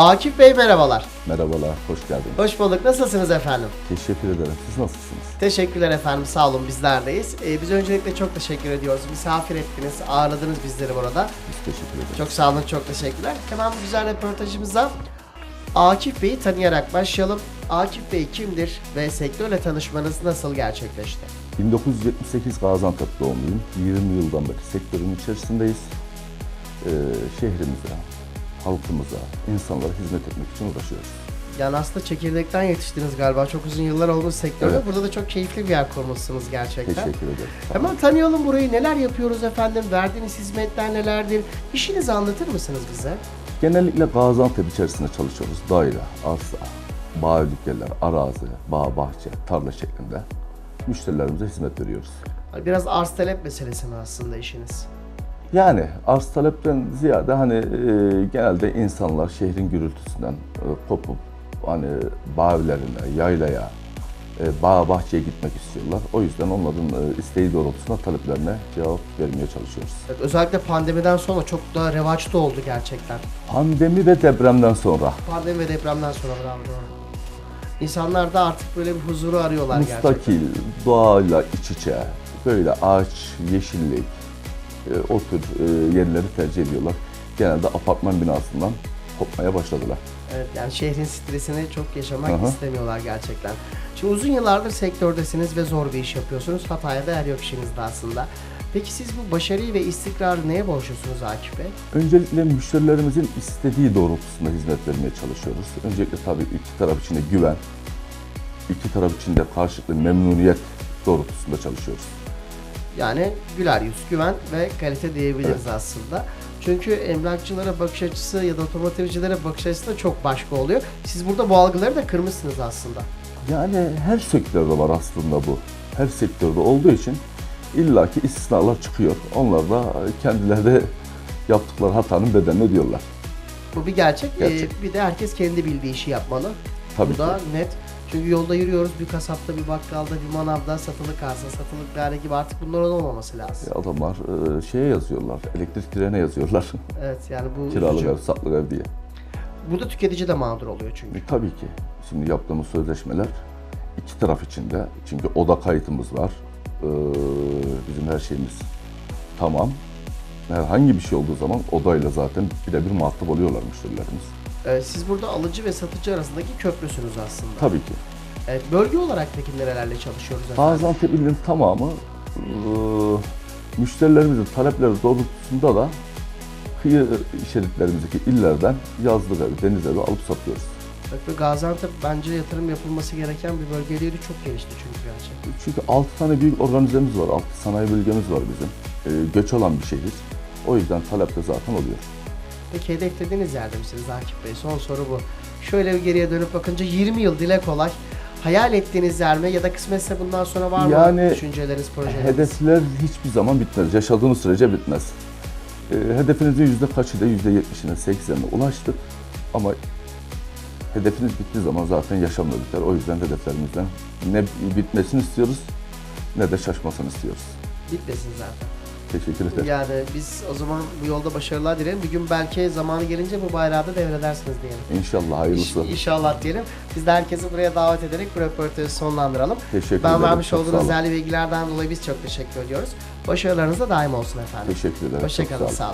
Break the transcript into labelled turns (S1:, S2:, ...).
S1: Akif Bey merhabalar.
S2: Merhabalar, hoş geldiniz.
S1: Hoş bulduk. Nasılsınız efendim?
S2: Teşekkür ederim. Siz nasılsınız?
S1: Teşekkürler efendim. Sağ olun bizlerdeyiz. Ee, biz öncelikle çok teşekkür ediyoruz. Misafir ettiniz, ağırladınız bizleri burada.
S2: Biz teşekkür ederiz.
S1: Çok sağ olun, çok teşekkürler. Hemen bu güzel röportajımıza Akif Bey'i tanıyarak başlayalım. Akif Bey kimdir ve sektörle tanışmanız nasıl gerçekleşti?
S2: 1978 Gaziantep doğumluyum. 20 yıldan beri sektörün içerisindeyiz. Ee, şehrimize, halkımıza, insanlara hizmet etmek için uğraşıyoruz.
S1: Yani aslında çekirdekten yetiştiniz galiba. Çok uzun yıllar olmuş sektörde.
S2: Evet.
S1: Burada da çok keyifli bir yer kurmuşsunuz gerçekten.
S2: Teşekkür ederim.
S1: Hemen tanıyalım burayı. Neler yapıyoruz efendim? Verdiğiniz hizmetler nelerdir? İşinizi anlatır mısınız bize?
S2: Genellikle Gaziantep içerisinde çalışıyoruz. Daire, arsa, bağ dükkanlar, arazi, bağ, bahçe, tarla şeklinde müşterilerimize hizmet veriyoruz.
S1: Biraz arz talep meselesi mi aslında işiniz?
S2: Yani arz talepten ziyade hani e, genelde insanlar şehrin gürültüsünden e, kopup hani bağ evlerine, yaylaya, e, bağ bahçeye gitmek istiyorlar. O yüzden onların e, isteği doğrultusunda taleplerine cevap vermeye çalışıyoruz.
S1: Evet, özellikle pandemiden sonra çok daha revaçta oldu gerçekten.
S2: Pandemi ve depremden sonra
S1: Pandemi ve depremden sonra bravo doğru. İnsanlar da artık böyle bir huzuru arıyorlar gerçekten.
S2: müstakil, doğayla iç içe, böyle ağaç, yeşillik, e, o tür e, yerleri tercih ediyorlar. Genelde apartman binasından kopmaya başladılar.
S1: Evet yani şehrin stresini çok yaşamak
S2: hı.
S1: istemiyorlar gerçekten. Şimdi uzun yıllardır sektördesiniz ve zor bir iş yapıyorsunuz. Hataya da yer yok işinizde aslında. Peki siz bu başarıyı ve istikrarı neye borçlusunuz Akif Bey?
S2: Öncelikle müşterilerimizin istediği doğrultusunda hizmet vermeye çalışıyoruz. Öncelikle tabii iki taraf için de güven, iki taraf için de karşılıklı memnuniyet doğrultusunda çalışıyoruz.
S1: Yani güler yüz, güven ve kalite diyebiliriz aslında. Çünkü emlakçılara bakış açısı ya da otomotivcilere bakış açısı da çok başka oluyor. Siz burada bu algıları da kırmışsınız aslında.
S2: Yani her sektörde var aslında bu. Her sektörde olduğu için illaki istisnalar çıkıyor. Onlar da kendileri de yaptıkları hatanın bedelini ödüyorlar.
S1: Bu bir gerçek.
S2: Gerçek.
S1: Ee, bir de herkes kendi bildiği işi yapmalı.
S2: Tabii
S1: Bu da
S2: ki.
S1: net. Çünkü yolda yürüyoruz bir kasapta, bir bakkalda, bir manavda satılık arsa, satılık daire gibi artık bunların olmaması lazım.
S2: Adamlar e, şeye yazıyorlar, elektrik direğine yazıyorlar.
S1: Evet yani bu
S2: Kiralık
S1: üzücü.
S2: ev, satlık ev diye.
S1: Burada tüketici de mağdur oluyor çünkü.
S2: E, Tabii ki. Şimdi yaptığımız sözleşmeler iki taraf için de. Çünkü oda kayıtımız var. Ee, bizim her şeyimiz tamam. Herhangi bir şey olduğu zaman odayla zaten birebir muhatap oluyorlar müşterilerimiz.
S1: Ee, siz burada alıcı ve satıcı arasındaki köprüsünüz aslında.
S2: Tabii ki.
S1: Evet, bölge olarak peki nerelerle çalışıyoruz efendim?
S2: Gaziantep ilinin tamamı e, müşterilerimizin talepleri doğrultusunda da kıyı şeritlerimizdeki illerden yazlık evi, deniz evi alıp satıyoruz.
S1: Evet, ve Gaziantep bence yatırım yapılması gereken bir bölge değil. Çok gelişti çünkü gerçekten.
S2: Çünkü 6 tane büyük organizemiz var, 6 sanayi bölgemiz var bizim. Ee, göç alan bir şehir. O yüzden talep de zaten oluyor.
S1: Peki hedeflediğiniz yerde misiniz Akif Bey? Son soru bu. Şöyle bir geriye dönüp bakınca 20 yıl dile kolay. Hayal ettiğiniz yer mi ya da kısmetse bundan sonra var mı
S2: Yani
S1: düşünceleriniz, projeleriniz?
S2: Hedefler hiçbir zaman bitmez. Yaşadığımız sürece bitmez. Ee, hedefinizin yüzde kaçı da yüzde yetmişine, seksenine ulaştık. Ama hedefiniz bittiği zaman zaten yaşam da biter. O yüzden hedeflerimizden ne bitmesini istiyoruz ne de şaşmasını istiyoruz.
S1: Bitmesin zaten.
S2: Teşekkür ederim.
S1: Yani biz o zaman bu yolda başarılar dilerim. Bir gün belki zamanı gelince bu bayrağı da devredersiniz diyelim.
S2: İnşallah hayırlısı.
S1: İş- İnşallah diyelim. Biz de herkesi buraya davet ederek bu röportajı sonlandıralım.
S2: Teşekkür
S1: ben
S2: ederim.
S1: vermiş
S2: Çok
S1: olduğunuz değerli bilgilerden dolayı biz çok teşekkür ediyoruz. Başarılarınız da daim olsun efendim.
S2: Teşekkür ederim.
S1: Hoşçakalın,
S2: sağ olun.
S1: sağ olun.